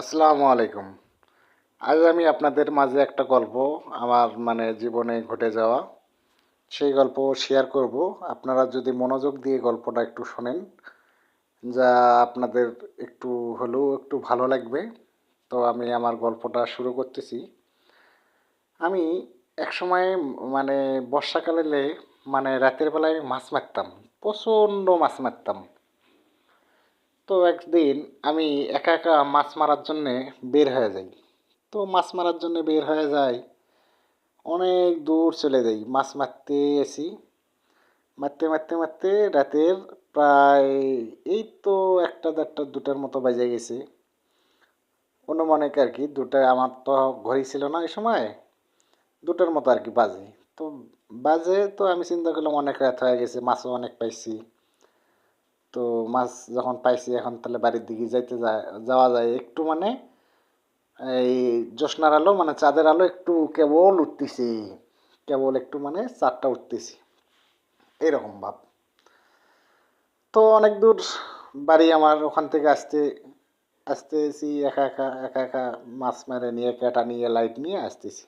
আসসালামু আলাইকুম। আজ আমি আপনাদের মাঝে একটা গল্প আমার মানে জীবনে ঘটে যাওয়া, সেই গল্প শেয়ার করব। আপনারা যদি মনোযোগ দিয়ে গল্পটা একটু শোনেন, যা আপনাদের একটু হলেও একটু ভালো লাগবে, তো আমি আমার গল্পটা শুরু করতেছি। আমি এক সময় মানে বর্ষাকালে মানে রাতের বেলায় মাছ মারতাম, প্রচণ্ড মাছ মারতাম। তো একদিন আমি একা একা মাছ মারার জন্যে বের হয়ে যাই। তো মাছ মারার জন্য বের হয়ে যাই, অনেক দূর চলে যাই, মাছ মারতে এসি। মারতে মারতে মারতে রাতের প্রায় এই তো একটা দেড়টা, দুটার মতো বাজে গেছে। অনুমানিক আর কি, দুটা আমার তো ঘড়ি ছিল না এই সময়, দুটার মতো আর কি বাজে। তো বাজে তো আমি চিন্তা করলাম অনেক রাত হয়ে গেছে, মাছও অনেক পাইছি। তো মাছ যখন পাইছি, এখন তাহলে বাড়ির দিকে যাইতে যায় যাওয়া যায়। একটু মানে এই জ্যোৎস্নার আলো মানে চাঁদের আলো একটু কেবল উঠতেছি। কেবল একটু মানে চাঁদটা উঠতেছি। এরকম ভাব। তো অনেক দূর বাড়ি আমার ওখান থেকে আসতে, আসতেছি, একা একা একা একা মাছ মেরে নিয়ে, কেটা নিয়ে, লাইট নিয়ে আসতেছি।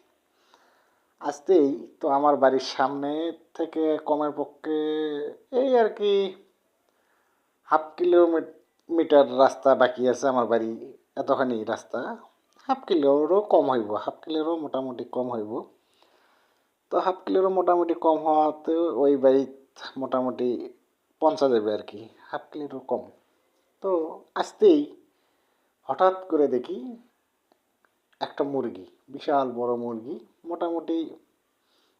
আসতেই তো আমার বাড়ির সামনে থেকে কমের পক্ষে এই আর কি হাফ কিলোমিটার রাস্তা বাকি আছে আমার বাড়ি, এতখানি রাস্তা। হাফ কিলোরও কম হইব, হাফ কিলোরও মোটামুটি কম হইব। তো হাফ কিলোরও মোটামুটি কম হওয়াতে ওই বাড়িত মোটামুটি পঞ্চা যাবে আর কি, হাফ কিলোরও কম। তো আসতেই হঠাৎ করে দেখি একটা মুরগি, বিশাল বড় মুরগি, মোটামুটি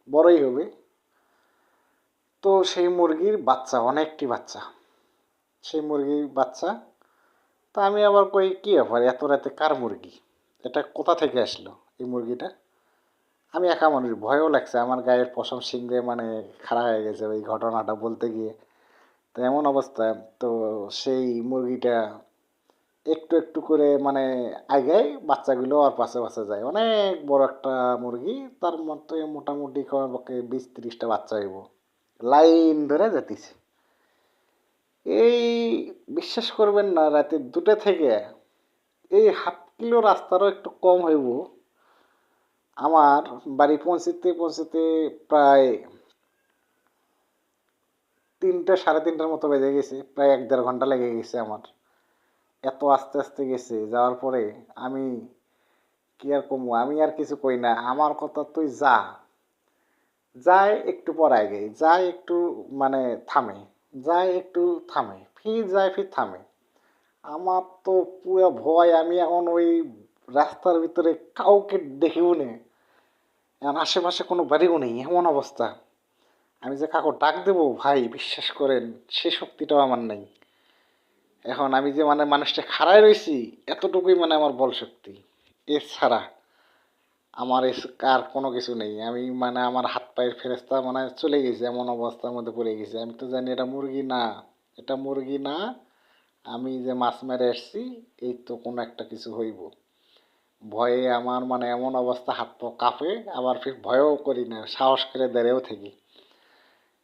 বড়ই হবে। তো সেই মুরগির বাচ্চা, অনেকটি বাচ্চা। সেই মুরগির বাচ্চা। তা আমি আবার কই, কী ব্যাপার? এত রাতে কার মুরগি? এটা কোথা থেকে আসলো এই মুরগিটা? আমি একা মানুষ, ভয়ও লাগছে। আমার গায়ের পশম সিংড়ে মানে খাড়া হয়ে গেছে ওই ঘটনাটা বলতে গিয়ে। তো এমন অবস্থা। তো সেই মুরগিটা একটু একটু করে মানে আগায় বাচ্চাগুলো আর পাশে পাশে যায়। অনেক বড় একটা মুরগি। তার মধ্যে মোটামুটি বিশ তিরিশটা বাচ্চা হইব। লাইন ধরে যেতেছে। এই বিশ্বাস করবেন না, রাতে দুটা থেকে এই হাফ কিলো রাস্তারও একটু কম হইব। আমার বাড়ি পৌঁছতে পৌঁছতে প্রায় তিনটা, সাড়ে তিনটার মতো বেজে গেছে, প্রায় এক দেড় ঘণ্টা লেগে গেছে আমার। এত আস্তে আস্তে গেছে, যাওয়ার পরে আমি কি আর কমু, আমি আর কিছু কই না, আমার কথা তুই যা। যায় একটু পর আগে, যায় একটু মানে থামে। যায় একটু থামে, ফির যায় ফির থামে। আমার তো পুরো ভয়, আমি এখন ওই রাস্তার ভিতরে কাউকে দেখিও নে। এখন আশেপাশে কোনো বাড়িও নেই, এমন অবস্থা। আমি যে কাকু ডাক দেবো, ভাই, বিশ্বাস করেন, সে শক্তিটাও আমার নেই। এখন আমি যে মানে মানুষটা খাড়ায় রয়েছি, এতটুকুই মানে আমার বল শক্তি। এছাড়া আমার আর কোনো কিছু নেই। আমি মানে আমার হাত পায়ের ফেরেস্তা মানে চলে গেছে, এমন অবস্থার মধ্যে পড়ে গেছে। আমি তো জানি এটা মুরগি না, এটা মুরগি না, আমি যে মাছ মেরে এসছি এই তো কোনো একটা কিছু হইব। ভয়ে আমার মানে এমন অবস্থা, হাত পা কাঁপে, আবার ফির ভয়ও করি না, সাহস করে দাঁড়িয়েও থাকি।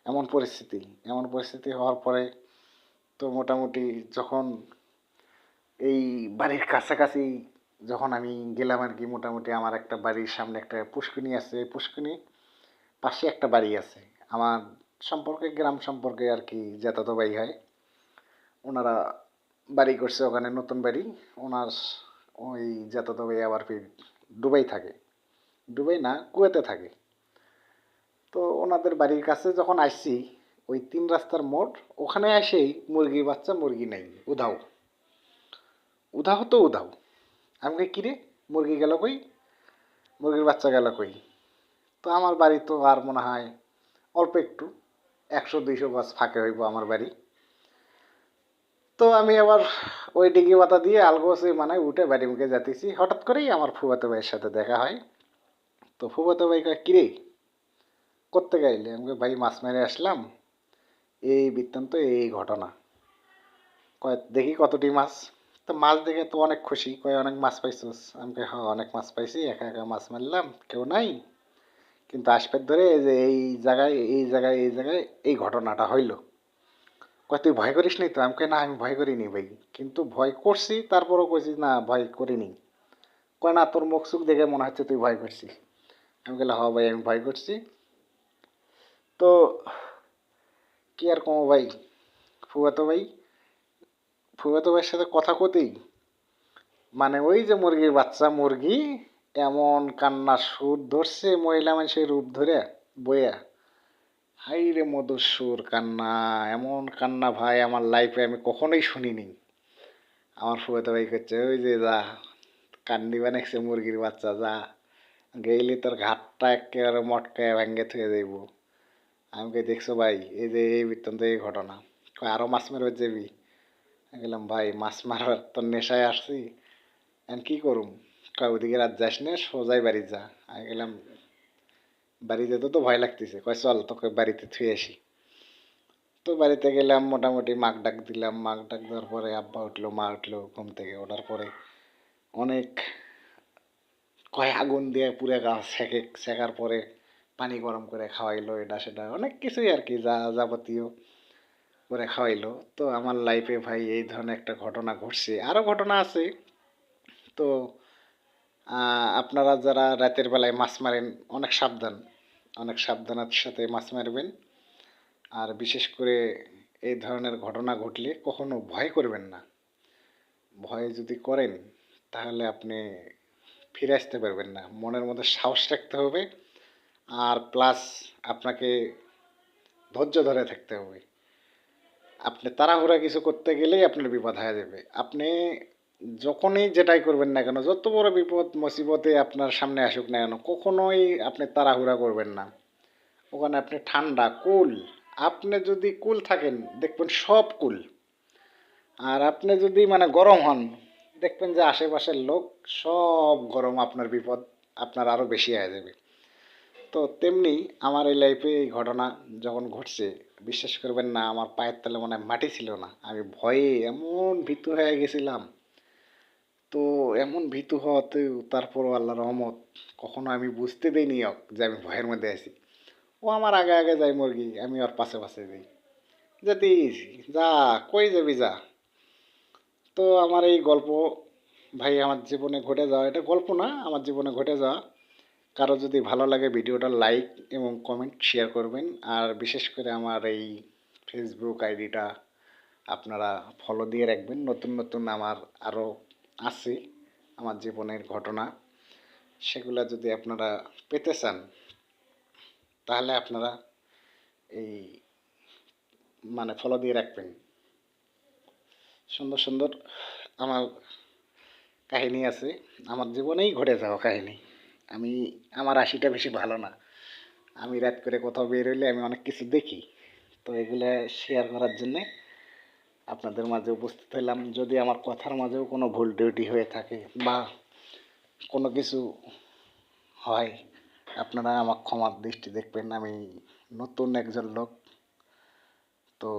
এমন পরিস্থিতি এমন পরিস্থিতি হওয়ার পরে তো মোটামুটি যখন এই বাড়ির কাছাকাছি যখন আমি গেলাম আর কি মোটামুটি আমার একটা বাড়ির সামনে একটা পুষ্কিনি আছে পুষ্কিনি পাশে একটা বাড়ি আছে। আমার সম্পর্কে, গ্রাম সম্পর্কে আর কি যাতায়াত বাড়ি হয়। ওনারা বাড়ি করছে ওখানে নতুন বাড়ি। ওনার ওই যাতায়াত বাড়ি আবার দুবাই থাকে। দুবাই না, কুয়েতে থাকে। তো ওনাদের বাড়ির কাছে যখন আসছি ওই তিন রাস্তার মোড়, ওখানে এসেই মুরগির বাচ্চা মুরগি নেই, উধাও। উধাও তো উধাও। আমি কিরে? মুরগি গেল কই? মুরগির বাচ্চা গেল কই? তো আমার বাড়ি তো আর মনে হয় অল্প একটু একশো দুইশো গাছ ফাঁকে হইব আমার বাড়ি। তো আমি আবার ওই ডিগি বাতা দিয়ে আলগোসে মানে উঠে বাড়ি মুখে যাতেছি হঠাৎ করেই আমার ফুবাতো ভাইয়ের সাথে দেখা হয়। তো ফুবাতো ভাই কয় কিরে? করতে গাইলে? আমি কই, ভাই মাছ মেরে আসলাম। এই বৃত্তান্ত এই ঘটনা। কয় দেখি কতটি মাছ? তো মাছ দেখে তো অনেক খুশি। কয়, অনেক মাছ পাইছিস? আমি কই হ্যাঁ অনেক মাছ পাইছি, একা একা মাছ মারলাম, কেউ নাই। কিন্তু আসপের ধরে যে এই জায়গায় এই জায়গায় এই জায়গায় এই ঘটনাটা হইল। কয়, তুই ভয় করিস নি তো? আমি কই, না, আমি ভয় করিনি ভাই। কিন্তু ভয় করছি, তারপরও কইছি, না, ভয় করিনি। কয়, না, তোর মুখ সুখ দেখে মনে হচ্ছে তুই ভয় করছিস। আমি বললাম হ ভাই, আমি ভয় করছি। তো কি আর কমো ভাই? ফুয়াতো ভাই ফুয়াতো ভাইয়ের সাথে কথা কতেই? মানে ওই যে মুরগির বাচ্চা, মুরগি এমন কান্নার সুর ধরছে, মহিলা মানুষের রূপ ধরে বইয়া। হাই রে মধুর সুর কান্না, এমন কান্না ভাই আমার লাইফে আমি কখনোই শুনিনি। আমার ফুয়াতো ভাই করছে ওই যে যা, কান্দি বানাইছে মুরগির বাচ্চা, যা, গেইলি তোর ঘাটটা একেবারে মটকায় ভেঙ্গে থুয়ে যাইব। আমাকে দেখছ ভাই, এই যে এই বৃত্তান্ত এই ঘটনা। আরও মাছ মেরে যাবি? গেলাম ভাই, মাছ মারার তোর নেশায় আসছি। এখন কি করুম? কয়, ওদিকে রাত যাস না, সোজাই বাড়ি যা। আমি গেলাম বাড়িতে তো তো ভয় লাগতেছে। কয়, চল, তোকে বাড়িতে থুয়ে আসি। তো বাড়িতে গেলাম, মোটামুটি মাক ডাক দিলাম। মাক ডাক দেওয়ার পরে আব্বা উঠল, মা উঠল ঘুম থেকে ওঠার পরে। অনেক কয়, আগুন দিয়ে পুরে গা সেকে, সেকার পরে পানি গরম করে খাওয়াইলো, এটা সেটা, অনেক কিছুই আর কি যা যাবতীয়। করে খাওয়াইলো। তো আমার লাইফে ভাই এই ধরনের একটা ঘটনা ঘটছে। আরও ঘটনা আছে। তো আপনারা যারা রাতের বেলায় মাছ মারেন, অনেক সাবধান। অনেক সাবধানের সাথে মাছ মারবেন। আর বিশেষ করে এই ধরনের ঘটনা ঘটলে কখনো ভয় করবেন না। ভয় যদি করেন, তাহলে আপনি ফিরে আসতে পারবেন না। মনের মধ্যে সাহস রাখতে হবে। আর প্লাস আপনাকে ধৈর্য ধরে থাকতে হবে। আপনি তাড়াহুড়া কিছু করতে গেলেই আপনার বিপদ হয়ে যাবে। আপনি যখনই যেটাই করবেন না কেন, যত বড় বিপদ মুসিবতে আপনার সামনে আসুক না কেন, কখনোই আপনি তাড়াহুড়া করবেন না। ওখানে আপনি ঠান্ডা, কুল। আপনি যদি কুল থাকেন, দেখবেন সব কুল। আর আপনি যদি মানে গরম হন, দেখবেন যে আশেপাশের লোক সব গরম, আপনার বিপদ আপনার আরও বেশি হয়ে যাবে। তো তেমনি আমার এই লাইফে এই ঘটনা যখন ঘটছে বিশ্বাস করবেন না, আমার পায়ের তলে মনে হয় মাটি ছিল না। আমি ভয়ে এমন ভীতু হয়ে গেছিলাম। তো এমন ভীতু হওয়াতে তারপরও আল্লাহ রহমত কখনো আমি বুঝতে দেইনি ওকে যে আমি ভয়ের মধ্যে আছি। ও আমার আগে আগে যাই মুরগি, আমি ওর পাশে পাশে যাই। যদি যা, কই যাবি যা। তো আমার এই গল্প ভাই আমার জীবনে ঘটে যাওয়া, এটা গল্প না, আমার জীবনে ঘটে যাওয়া। কারও যদি ভালো লাগে ভিডিওটা লাইক এবং কমেন্ট শেয়ার করবেন। আর বিশেষ করে আমার এই ফেসবুক আইডিটা আপনারা ফলো দিয়ে রাখবেন। নতুন নতুন আমার আরও আছে, আমার জীবনের ঘটনা। সেগুলো যদি আপনারা পেতে চান, তাহলে আপনারা এই মানে ফলো দিয়ে রাখবেন। সুন্দর সুন্দর আমার কাহিনী আছে। আমার জীবনেই ঘটে যাওয়া কাহিনী। আমি, আমার আশিটা বেশি ভালো না। আমি রাত করে কোথাও বের হইলে আমি অনেক কিছু দেখি। তো এগুলো শেয়ার করার জন্যে আপনাদের মাঝে উপস্থিত হলাম যদি আমার কথার মাঝেও কোনো ভুল ডিউটি হয়ে থাকে বা কোনো কিছু হয়, আপনারা আমার ক্ষমার দৃষ্টি দেখবেন। আমি নতুন একজন লোক। তো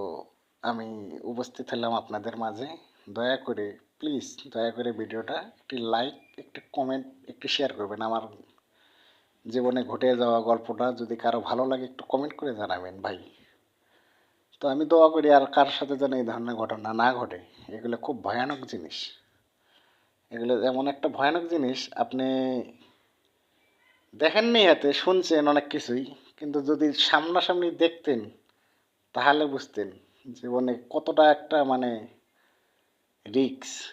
আমি উপস্থিত হলাম আপনাদের মাঝে। দয়া করে প্লিজ দয়া করে ভিডিওটা একটি লাইক একটি কমেন্ট একটু শেয়ার করবেন। আমার জীবনে ঘটে যাওয়া গল্পটা যদি কারও ভালো লাগে একটু কমেন্ট করে জানাবেন ভাই। তো আমি দোয়া করি আর কার সাথে যেন এই ধরনের ঘটনা না ঘটে। এগুলো খুব ভয়ানক জিনিস। এগুলো এমন একটা ভয়ানক জিনিস, আপনি দেখেননি এতে, শুনছেন অনেক কিছুই, কিন্তু যদি সামনাসামনি দেখতেন, তাহলে বুঝতেন জীবনে কতটা একটা মানে weeks